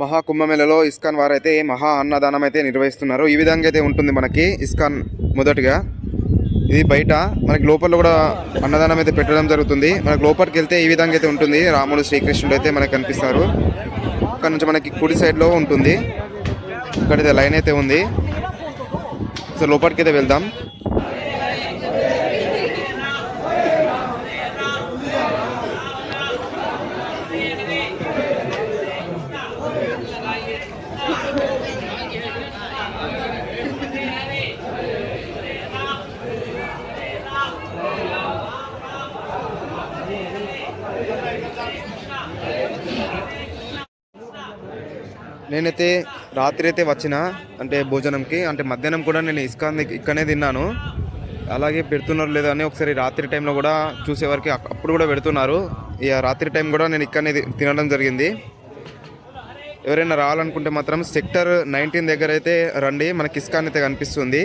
మహా కుంభమేళలో ఇస్కాన్ వారైతే మహా అన్నదానం అయితే నిర్వహిస్తున్నారు. ఈ విధంగా అయితే ఉంటుంది మనకి ఇస్కాన్ మొదటిగా. ఇది బయట మనకి లోపల కూడా అన్నదానం అయితే పెట్టడం జరుగుతుంది. మనకి లోపలికి వెళ్తే ఈ విధంగా అయితే ఉంటుంది. రాముడు శ్రీకృష్ణుడు అయితే మనకు కనిపిస్తారు. అక్కడ నుంచి మనకి కుడి సైడ్లో ఉంటుంది. ఇక్కడైతే లైన్ అయితే ఉంది. సో లోపలికి అయితే వెళ్దాం. నేనైతే రాత్రి అయితే వచ్చిన అంటే భోజనంకి అంటే మధ్యాహ్నం కూడా నేను ఇస్కాన్ ఇక్కడనే తిన్నాను. అలాగే పెడుతున్నారు లేదా అని ఒకసారి రాత్రి టైంలో కూడా చూసేవారికి అప్పుడు కూడా పెడుతున్నారు. ఇక రాత్రి టైం కూడా నేను ఇక్కడనే తినడం జరిగింది. ఎవరైనా రావాలనుకుంటే మాత్రం సెక్టర్ నైన్టీన్ దగ్గర అయితే రండి. మనకి ఇస్కాన్ అయితే కనిపిస్తుంది.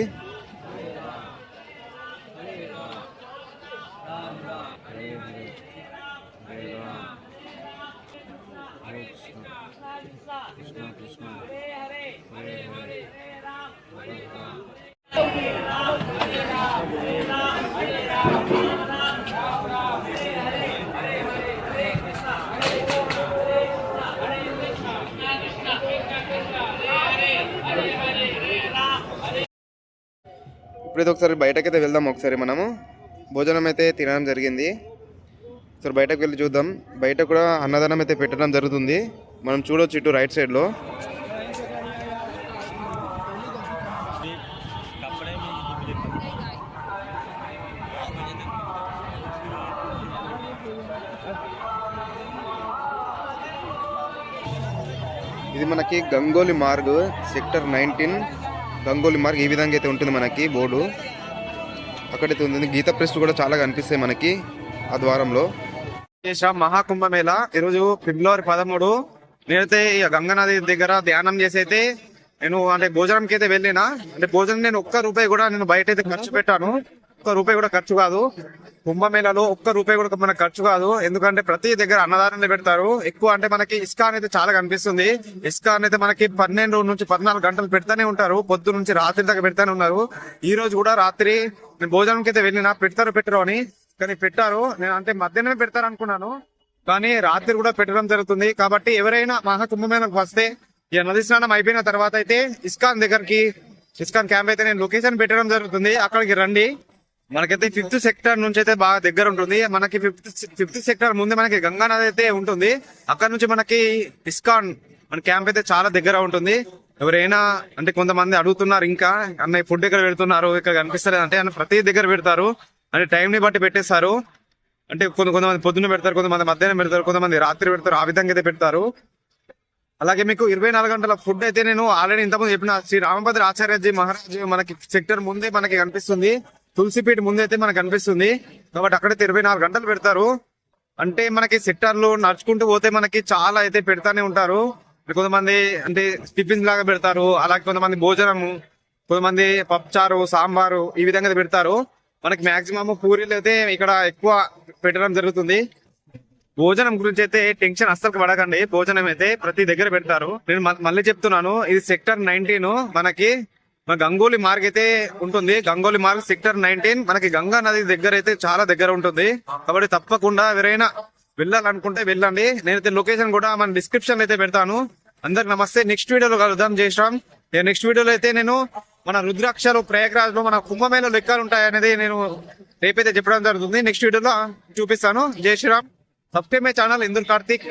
ఇప్పుడైతే ఒకసారి బయటకైతే వెళ్దాం ఒకసారి మనము. భోజనం అయితే తినడం జరిగింది. ఒకసారి బయటకు వెళ్ళి చూద్దాం. బయట కూడా అన్నదానం అయితే పెట్టడం జరుగుతుంది. మనం చూడొచ్చు ఇటు రైట్ సైడ్లో. ఇది మనకి గంగోలి మార్గ్ సెక్టర్ నైన్టీన్. గంగోలి మార్క్ ఈ విధంగా అయితే ఉంటుంది మనకి బోర్డు. అక్కడైతే ఉంది గీత ప్రెస్లు కూడా చాలా కనిపిస్తాయి మనకి ఆ ద్వారంలో. చేసాం మహాకుంభమేళ ఈరోజు ఫిబ్రవరి పదమూడు. నేనైతే ఇక గంగానది దగ్గర ధ్యానం చేసి అయితే నేను అంటే భోజనంకి అయితే వెళ్ళినా. అంటే భోజనం నేను ఒక్క రూపాయి కూడా నేను బయట అయితే ఖర్చు పెట్టాను. ఒక్క రూపాయి కూడా ఖర్చు కాదు. కుంభమేళలో ఒక్క రూపాయి కూడా మనకు ఖర్చు కాదు. ఎందుకంటే ప్రతి దగ్గర అన్నదానాన్ని పెడతారు. ఎక్కువ అంటే మనకి ఇస్కాన్ అయితే చాలా కనిపిస్తుంది. ఇస్కాన్ అయితే మనకి పన్నెండు నుంచి పద్నాలుగు గంటలు పెడతానే ఉంటారు. పొద్దు నుంచి రాత్రి దాకా పెడతానే ఉన్నారు. ఈ రోజు కూడా రాత్రి నేను భోజనంకి అయితే వెళ్ళినా పెడతారు పెట్టరు అని. కానీ పెట్టారు. నేను అంటే మధ్యాహ్నమే పెడతారు అనుకున్నాను. కానీ రాత్రి కూడా పెట్టడం జరుగుతుంది. కాబట్టి ఎవరైనా మహాకుంభమేళకు వస్తే ఈ నది స్నానం అయిపోయిన తర్వాత అయితే ఇస్కాన్ దగ్గరికి ఇస్కాన్ క్యాంప్ అయితే నేను లొకేషన్ పెట్టడం జరుగుతుంది. అక్కడికి రండి. మనకైతే ఫిఫ్త్ సెక్టర్ నుంచి అయితే బాగా దగ్గర ఉంటుంది. మనకి ఫిఫ్త్ ఫిఫ్త్ సెక్టర్ ముందే మనకి గంగా నది అయితే ఉంటుంది. అక్కడ నుంచి మనకి ఇస్కాన్ మన క్యాంప్ అయితే చాలా దగ్గర ఉంటుంది. ఎవరైనా అంటే కొంతమంది అడుగుతున్నారు ఇంకా అన్న ఫుడ్ ఇక్కడ పెడుతున్నారు ఇక్కడ కనిపిస్తలేదు అంటే అన్న ప్రతి దగ్గర పెడతారు. అంటే టైం ని బట్టి పెట్టేస్తారు. అంటే కొంత కొంతమంది పొద్దున్న పెడతారు కొంతమంది మధ్యాహ్నం పెడతారు కొంతమంది రాత్రి పెడతారు ఆ విధంగా అయితే పెడతారు. అలాగే మీకు ఇరవై నాలుగు గంటల ఫుడ్ అయితే నేను ఆల్రెడీ ఇంతకుముందు చెప్పిన శ్రీ రామభద్ర ఆచార్యజీ మహారాజ్ మనకి సెక్టర్ ముందే మనకి కనిపిస్తుంది. తులసిపీఠ ముందైతే అయితే మనకు కనిపిస్తుంది. కాబట్టి అక్కడైతే ఇరవై నాలుగు గంటలు పెడతారు. అంటే మనకి సెక్టార్లు నడుచుకుంటూ పోతే మనకి చాలా అయితే పెడతానే ఉంటారు. కొంతమంది అంటే టిఫిన్ లాగా పెడతారు. అలాగే కొంతమంది భోజనము కొంతమంది పప్పుచారు సాంబారు ఈ విధంగా పెడతారు. మనకి మాక్సిమం పూరీలు అయితే ఇక్కడ ఎక్కువ పెట్టడం జరుగుతుంది. భోజనం గురించి అయితే టెన్షన్ అస్సలు పడకండి. భోజనం అయితే ప్రతి దగ్గర పెడతారు. నేను మళ్ళీ చెప్తున్నాను. ఇది సెక్టర్ నైన్టీన్ మనకి మన గంగోలి మార్గ్ అయితే ఉంటుంది. Gangoli Marg sector nineteen. మనకి గంగా నది దగ్గర అయితే చాలా దగ్గర ఉంటుంది. కాబట్టి తప్పకుండా ఎవరైనా వెళ్ళాలనుకుంటే వెళ్ళండి. నేనైతే లొకేషన్ కూడా మన డిస్క్రిప్షన్ అయితే పెడతాను. అందరికి నమస్తే. నెక్స్ట్ వీడియోలో కలుద్దాం. జయశ్రామ్ నేను నెక్స్ట్ వీడియోలో అయితే నేను మన రుద్రాక్షలు ప్రయాగరాజ్లో మన కుంభమేళ లెక్కలు ఉంటాయి అనేది నేను రేపైతే చెప్పడం జరుగుతుంది. నెక్స్ట్ వీడియోలో చూపిస్తాను. Jai Shriram. Subscribe my channel. Indul Kartik.